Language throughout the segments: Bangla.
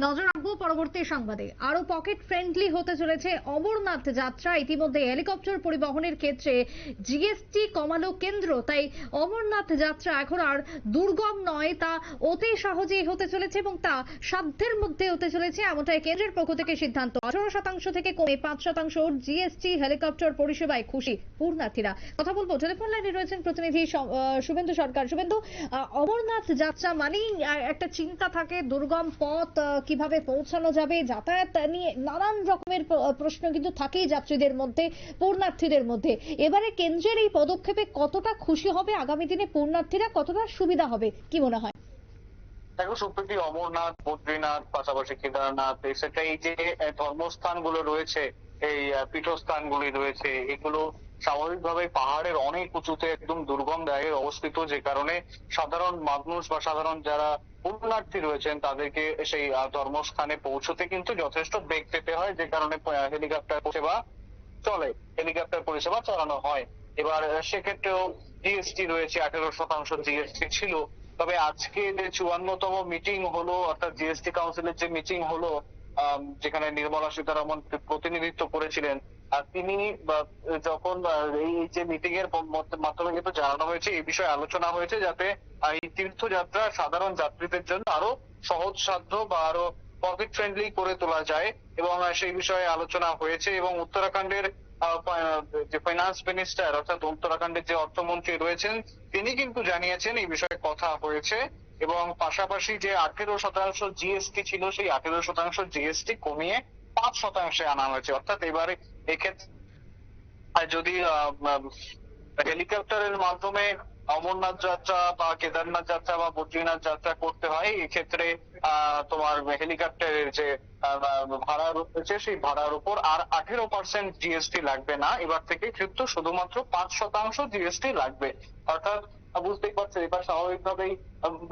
নজর রাখব পরবর্তী সংবাদে। আরও পকেট ফ্রেন্ডলি হতে চলেছে অমরনাথ যাত্রা। ইতিমধ্যে হেলিকপ্টার পরিবহনের ক্ষেত্রে জিএসটি কমালো কেন্দ্র, তাই অমরনাথ যাত্রা এখন আর দুর্গম নয়, তা অতি সহজেই হতে চলেছে এবং তা সাধ্যের মধ্যে হতে চলেছে এমনটাই কেন্দ্রের পক্ষ থেকে সিদ্ধান্ত। আঠারো শতাংশ থেকে কমে পাঁচ শতাংশ জিএসটি হেলিকপ্টার পরিষেবায় খুশি পূর্ণার্থীরা। কথা বলব, টেলিফোন লাইনে রয়েছেন প্রতিনিধি শুভেন্দু সরকার। শুভেন্দু অমরনাথ যাত্রা মানেই একটা চিন্তা থাকে, দুর্গম পথ কীভাবে পৌঁছানো যাবে যাতায়াত নিয়ে নানান রকমের প্রশ্ন কিন্তু থাকেই যাত্রীদের মধ্যে পূর্ণার্থীদের মধ্যে। এবারে কেন্দ্রের এই পদক্ষেপে কতটা খুশি হবে আগামী দিনে পূর্ণার্থীরা কতটা সুবিধা হবে কি মনে হয়? দেখো সম্প্রতি অমরনাথ বদ্রীনাথ পাশাপাশি কেদারনাথ এসেটা এই যে আহ, ধর্মস্থানগুলো রয়েছে এই আহ, পীঠস্থানগুলি রয়েছে এগুলো স্বাভাবিকভাবে পাহাড়ের অনেক উঁচুতে একদম দুর্গম জায়গায় অবস্থিত যে কারণে সাধারণ মানুষ বা সাধারণ যারা পুণ্যার্থী রয়েছেন তাদেরকে সেই ধর্মস্থানে পৌঁছতে কিন্তু যথেষ্ট বেগ পেতে হয়, যে কারণে হেলিকপ্টার পরিষেবা চলে। হেলিকপ্টার পরিষেবা চালানো হয়। এবার সেক্ষেত্রেও জিএসটি রয়েছে, আঠেরো শতাংশ জিএসটি ছিল। তবে আজকে যে চুয়ান্নতম মিটিং হলো, অর্থাৎ জিএসটি কাউন্সিলের যে মিটিং হলো যেখানে নির্মলা সীতারামন প্রতিনিধিত্ব করেছিলেন আর তিনি যখন এই যে মিটিং এর মাধ্যমে কিন্তু জানানো হয়েছে, এই বিষয়ে আলোচনা হয়েছে যাতে এই তীর্থযাত্রা সাধারণ যাত্রীদের জন্য আরও সহজ সাধ্য বা আরও পকেট ফ্রেন্ডলি করে তোলা যায় এবং সেই বিষয়ে আলোচনা হয়েছে এবং উত্তরাখণ্ডের যে ফাইন্যান্স মিনিস্টার অর্থাৎ উত্তরাখণ্ডের যে অর্থমন্ত্রী রয়েছেন, তিনি কিন্তু জানিয়েছেন এই বিষয়ে কথা হয়েছে এবং পাশাপাশি যে আঠেরো শতাংশ জিএসটি ছিল, সেই আঠেরো শতাংশ জিএসটি কমিয়ে পাঁচ শতাংশে আনা হয়েছে। অর্থাৎ এবারে এক্ষেত্রে যদি হেলিকপ্টারের মাধ্যমে অমরনাথ যাত্রা বা কেদারনাথ যাত্রা বা বদ্রীনাথ যাত্রা করতে হয়, এক্ষেত্রে তোমার হেলিকপ্টারের যে ভাড়া রয়েছে, সেই ভাড়ার উপর আর আঠেরো পার্সেন্ট জিএসটি লাগবে না। এবার থেকে কিন্তু শুধুমাত্র পাঁচ শতাংশ জিএসটি লাগবে। অর্থাৎ বুঝতেই পারছেন এবার স্বাভাবিকভাবেই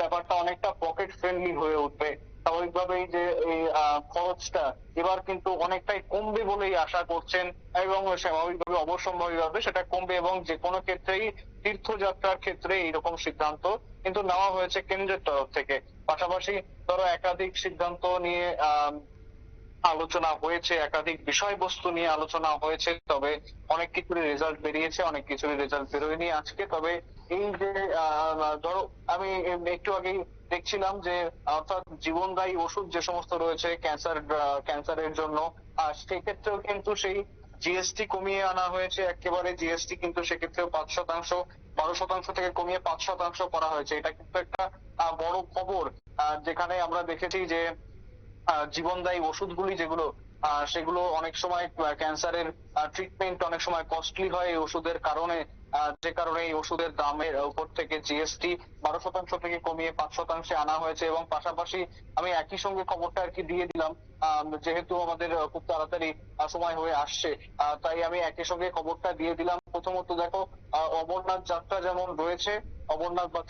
ব্যাপারটা অনেকটা পকেট ফ্রেন্ডলি হয়ে উঠবে। স্বাভাবিকভাবেই যে এই খরচটা এবার কিন্তু অনেকটাই কমবে বলেই আশা করছেন এবং স্বাভাবিকভাবে অবশ্যম্ভাবীভাবে সেটা কমবে এবং যে কোনো ক্ষেত্রেই তীর্থযাত্রার ক্ষেত্রে এইরকম সিদ্ধান্ত কিন্তু নেওয়া হয়েছে কেন্দ্রের তরফ থেকে। পাশাপাশি ধরো একাধিক সিদ্ধান্ত নিয়ে আলোচনা হয়েছে একাধিক বিষয়বস্তু নিয়ে আলোচনা হয়েছে তবে অনেক কিছুরই রেজাল্ট বেরিয়েছে অনেক কিছুরই রেজাল্ট বেরোয়নি আজকে। তবে এই যে ধরো আমি একটু আগেই দেখছিলাম যে অর্থাৎ জীবনদায়ী ওষুধ যে সমস্ত রয়েছে ক্যান্সার ক্যান্সারের জন্য আহ, সেক্ষেত্রেও কিন্তু সেই জিএসটি কমিয়ে আনা হয়েছে। একেবারে জিএসটি কিন্তু সেক্ষেত্রেও পাঁচ শতাংশ বারো শতাংশ থেকে কমিয়ে পাঁচ শতাংশ করা হয়েছে। এটা কিন্তু একটা বড় খবর। যেখানে আমরা দেখেছি যে জীবনদায়ী ওষুধগুলি যেগুলো সেগুলো অনেক সময় ক্যান্সারের ট্রিটমেন্ট অনেক সময় কস্টলি হয় এই ওষুধের কারণে। যে কারণে এই ওষুধের দামের উপর থেকে জিএসটি বারো শতাংশ থেকে কমিয়ে পাঁচ শতাংশে আনা হয়েছে এবং পাশাপাশি আমি একই সঙ্গে খবরটা আর কি দিয়ে দিলাম যেহেতু আমাদের খুব তাড়াতাড়ি সময় হয়ে আসছে তাই আমি একই সঙ্গে খবরটা দিয়ে দিলাম। প্রথমত দেখো অমরনাথ যাত্রা যেমন রয়েছে, অমরনাথ বা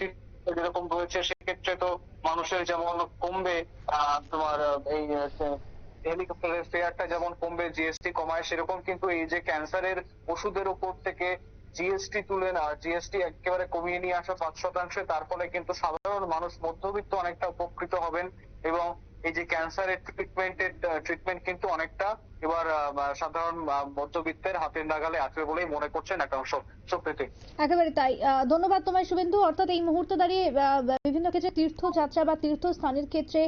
যেরকম রয়েছে, সেক্ষেত্রে তো মানুষের যেমন কমবে তোমার এই হেলিকপ্টারের ফেয়ারটা যেমন কমবে জিএসটি কমায়, সেরকম কিন্তু এই যে ক্যান্সারের ওষুধের উপর থেকে জিএসটি তুলে না জিএসটি একেবারে কমিয়ে নিয়ে আসা পাঁচ শতাংশে, তার ফলে কিন্তু সাধারণ মানুষ মধ্যবিত্ত অনেকটা উপকৃত হবেন এবং এই যে ক্যান্সারের ট্রিটমেন্টের ট্রিটমেন্ট কিন্তু অনেকটা এবার সাধারণ মধ্যবিত্তের হাতের নাগালে আসবে বলেই মনে করছেন একাংশ সুপ্রীতি। একেবারে তাই। ধন্যবাদ তোমায় শুভেন্দু। অর্থাৎ এই মুহূর্তে দাঁড়িয়ে বিভিন্ন ক্ষেত্রে তীর্থযাত্রা বা তীর্থস্থানের ক্ষেত্রে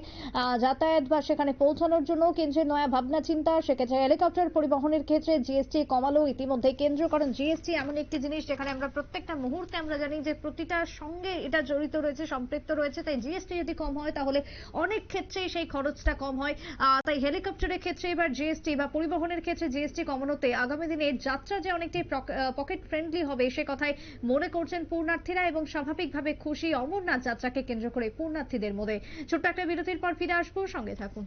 যাতায়াত বা সেখানে পৌঁছানোর জন্য কেন্দ্রের নয়া ভাবনা, চিন্তা, সেক্ষেত্রে হেলিকপ্টার পরিবহনের ক্ষেত্রে জিএসটি কমালো ইতিমধ্যে। কেন্দ্র কারণ জিএসটি এমন একটি জিনিস যেখানে আমরা প্রত্যেকটা মুহূর্তে আমরা জানি যে প্রতিটার সঙ্গে এটা জড়িত রয়েছে, সম্পৃক্ত রয়েছে। তাই জিএসটি যদি কম হয়, তাহলে অনেক ক্ষেত্রেই সেই খরচটা কম হয়। তাই হেলিকপ্টারের ক্ষেত্রে এবার জিএসটি বা পরিবহনের ক্ষেত্রে জিএসটি কমানোতে আগামী দিনে যাত্রা যে অনেকটাই পকেট ফ্রেন্ডলি হবে সে কথাই মনে করছেন পূর্ণার্থীরা এবং স্বাভাবিকভাবে খুশি অমরনাথ যাত্রাকে কেন্দ্র করে পূর্ণার্থীদের মধ্যে। ছোট্ট একটা বিরতির পর ফিরে আসব, সঙ্গে থাকুন।